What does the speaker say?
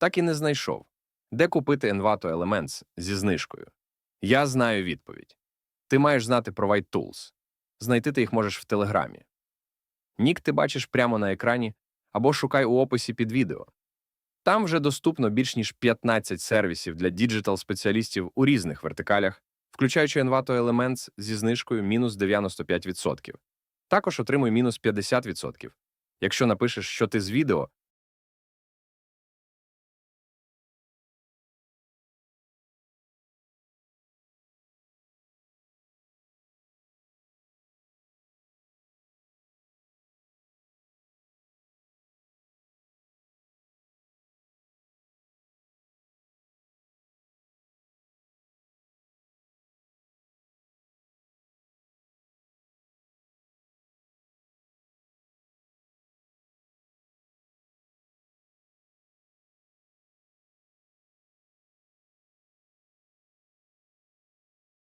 Так і не знайшов. Де купити Envato Elements зі знижкою? Я знаю відповідь. Ти маєш знати про White Tools. Знайти ти їх можеш в Телеграмі. Нік ти бачиш прямо на екрані або шукай у описі під відео. Там вже доступно більш ніж 15 сервісів для діджитал-спеціалістів у різних вертикалях, включаючи Envato Elements зі знижкою мінус 95%. Також отримуй мінус 50%, якщо напишеш, що ти з відео